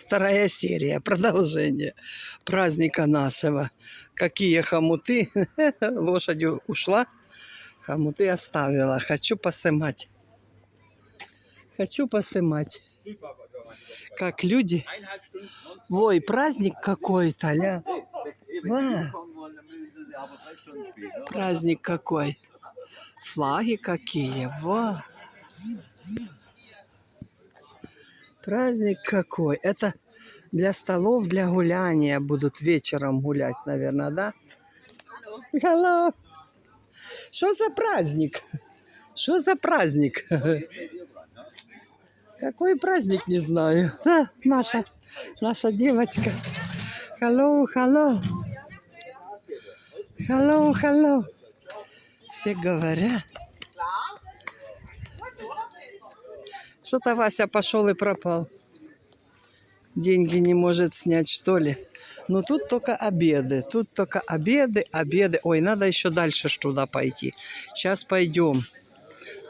Вторая серия, продолжение праздника нашего. Какие хомуты. Лошадь ушла, хомуты оставила. Хочу посымать. Хочу посымать. Как люди. Ой, праздник какой-то, ля. Ва, праздник какой. Флаги какие. Во. Праздник какой. Это для столов, для гуляния будут вечером гулять, наверное, да? Hello. Что за праздник? Что за праздник? Какой праздник, не знаю. Да, наша, наша девочка. Hello, hello. Hello, hello. Все говорят. Что-то Вася пошел и пропал. Деньги не может снять, что ли. Но тут только обеды. Тут только обеды, обеды. Ой, надо еще дальше туда пойти. Сейчас пойдем.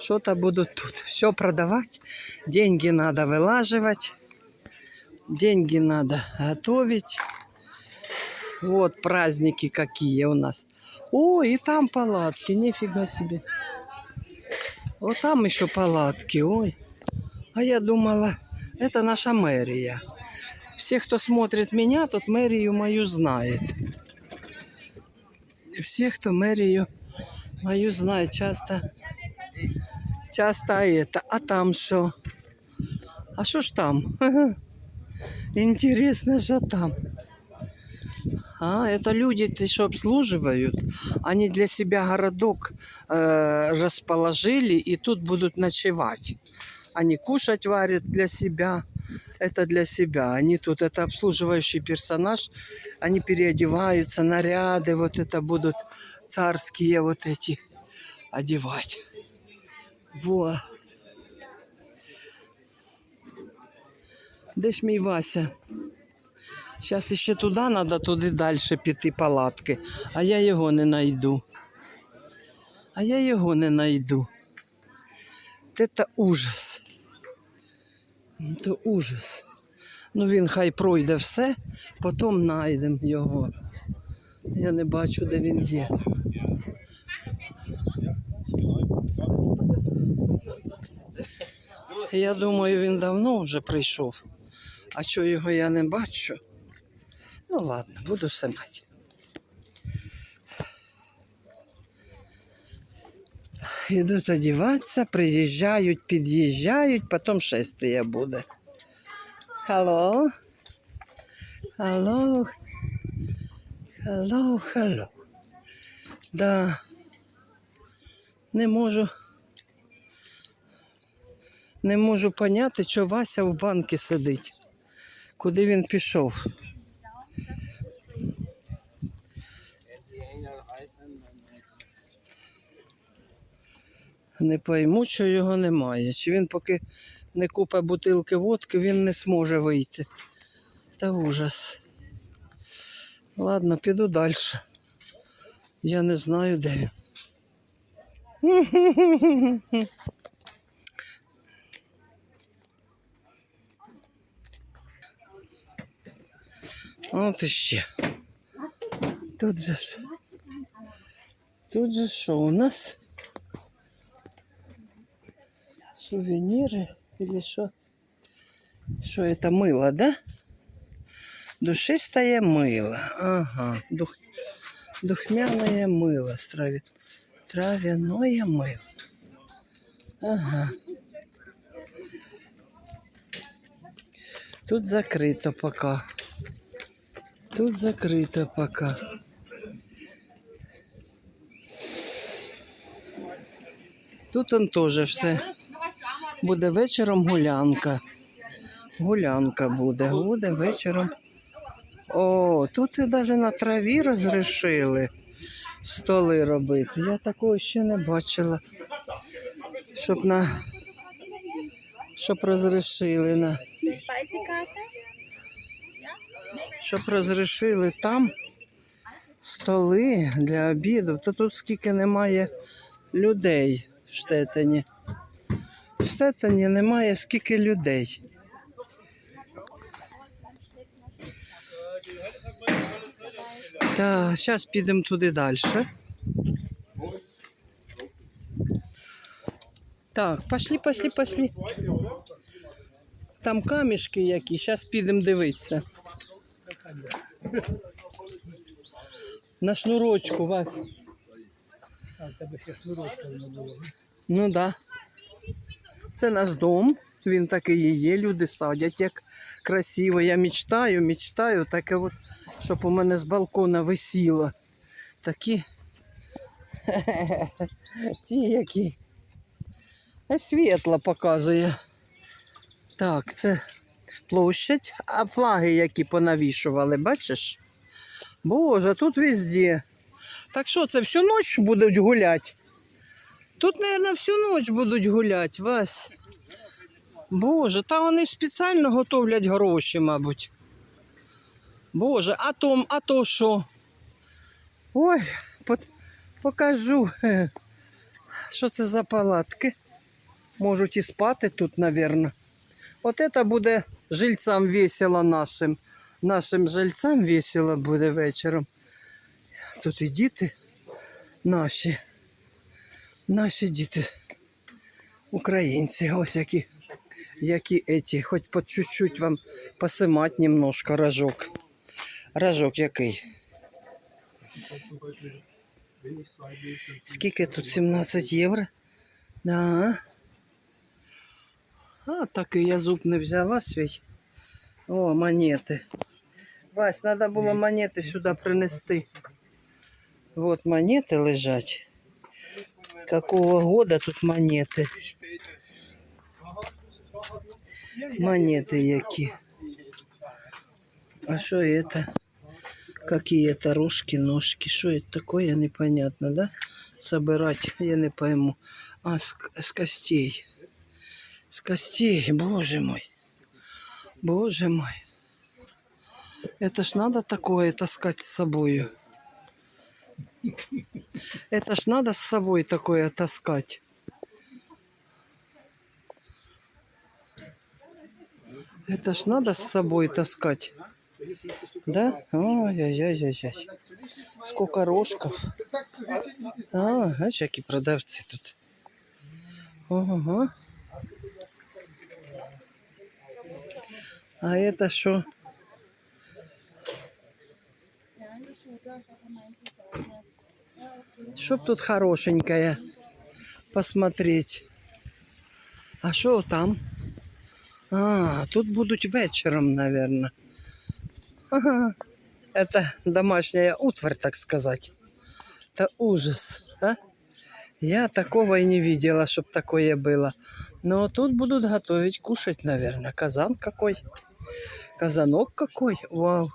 Что-то будут тут. Все продавать. Деньги надо вылаживать. Деньги надо готовить. Вот праздники какие у нас. О, и там палатки. Нифига себе. Вот там еще палатки. Ой. А я думала, это наша мэрия. Все, кто смотрит меня, тут мэрию мою знает. Все, кто мэрию мою знает, часто, часто это. А там что? А что ж там? Интересно, что там? А, это люди, что, обслуживают? Они для себя городок э, расположили и тут будут ночевать. Они кушать варят для себя. Это для себя. Они тут, это обслуживающий персонаж. Они переодеваются, наряды вот это будут царские вот эти одевать. Во. Де ж мій Вася? Зараз ще туди треба, туди далі піти палатки. А я його не знайду. А я його не знайду. Це ужас. Це ужас. Ну він хай пройде все, потім знайдемо його. Я не бачу, де він є. Я думаю, він давно вже прийшов. А чого його я не бачу? Ну ладно, буду снимать. Идут одеваться, приезжают, подъезжают, потом шествие буде. Hello. Hello. Hello, hello. Да. Не можу. Не можу поняти, що Вася в банки сидить. Куди він пішов? Не пойму, що його немає. Чи він поки не купить бутилки водки, він не зможе вийти. Та ужас. Ладно, піду далі. Я не знаю, де він. От іще. Тут же ж. Тут же що у нас? Сувениры или что? Что это мыло, да? Душистое мыло. Ага. Дух... Духмяное мыло. Страви... Травяное мыло. Ага. Тут закрыто пока. Тут закрыто пока. Тут он теж все. Буде вечором гулянка. Гулянка буде, буде вечором. О, тут і навіть на траві розрішили столи робити. Я такого ще не бачила. Щоб на щоб розрішили на. Щоб розрішили там столи для обіду, то тут скільки немає людей в Штетині. В Стецені немає скільки людей. Так, зараз підемо туди далі. Так, пошли, пошли, пошли. Там камішки які, зараз підемо дивитися. На шнурочку вас. А, тебе ще шнурочка не було. Ну так. Да. Це наш дом. Він такий і є. Люди садять як красиво. Я мечтаю, мечтаю, таке от, щоб у мене з балкона висіло. Такі. Ті які. Світло показує. Так, це площадь, а флаги, які понавішували, бачиш? Боже, тут везде. Так що це всю ніч будуть гуляти? Тут, мабуть, всю ніч будуть гуляти, Вась. Боже, та вони спеціально готовлять гроші, мабуть. Боже, а то, а то що? Ой, покажу. Що це за палатки? Можуть і спати тут, мабуть. От це буде жильцям весело нашим. Нашим жильцям весело буде вечором. Тут і діти наші. Наші діти. Українці, ось які, які еті. Хоч по чуть-чуть вам посимать немножко рожок. Рожок який? Скільки тут 17 євро? Да. А, так і я зуб не взяла свій. О, монети. Вась, треба було монети сюди принести. Вот монети лежать. Какого года тут монети? Монети які. А что это? Какие это рожки, ножки? Что это такое, непонятно, да? Собирать, я не пойму. А, с, с костей. С костей, боже мой. Боже мой. Это ж надо такое таскать с собою. Это ж надо с собой такое таскать. Это ж надо с собой таскать. Да? Ой-ой-ой-ой. Сколько рожков. А, знаешь, какие продавцы тут. Ага. А это что? Чтоб тут хорошенькое посмотреть. А что там? А, тут будут вечером, наверное. Ага. Это домашняя утварь, так сказать. Это ужас, а? Я такого и не видела, чтобы такое было. Но тут будут готовить, кушать, наверное. Казан какой. Казанок какой. Вау.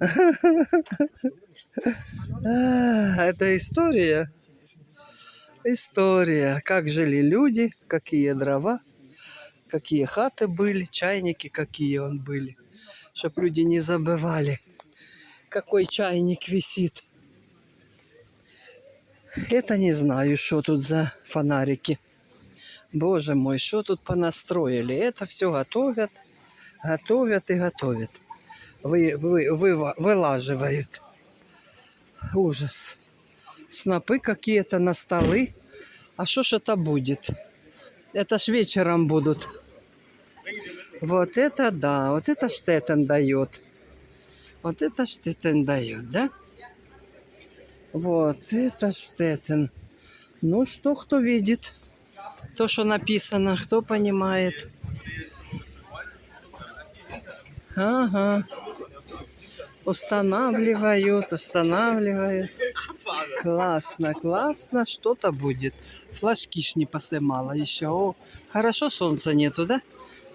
Это история. История. Как жили люди, какие дрова, какие хаты были, чайники какие он были. Чтоб люди не забывали, какой чайник висит. Это не знаю, что тут за фонарики. Боже мой, что тут понастроили? Это все готовят, готовят и готовят. Вы, вы, вы, вылаживают. Ужас. Снопы какие-то на столы. А что ж это будет? Это ж вечером будут. Вот это да, вот это Штеттен дает. Вот это Штеттен дает, да? Вот это Штеттен. Ну что, кто видит? То, что написано, кто понимает. Ага. Устанавливают, устанавливают. Классно, классно, что-то будет. Флажки ж не посымала еще. О, хорошо солнца нету, да?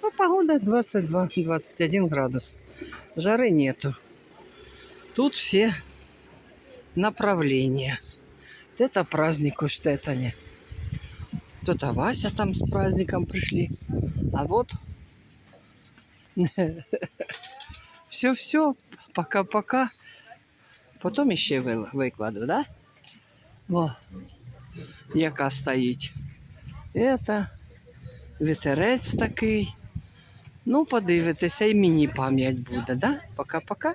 Ну, погода 22-21 градус. Жары нету. Тут все направления. Это праздник у Штеттане. Кто-то Вася там с праздником пришли. А вот все-все, пока-пока. Потім ви- викладу, да? О, яка стоїть. Це вітерець такий. Ну, подивитися, і мені пам'ять буде, да? Пока-пока.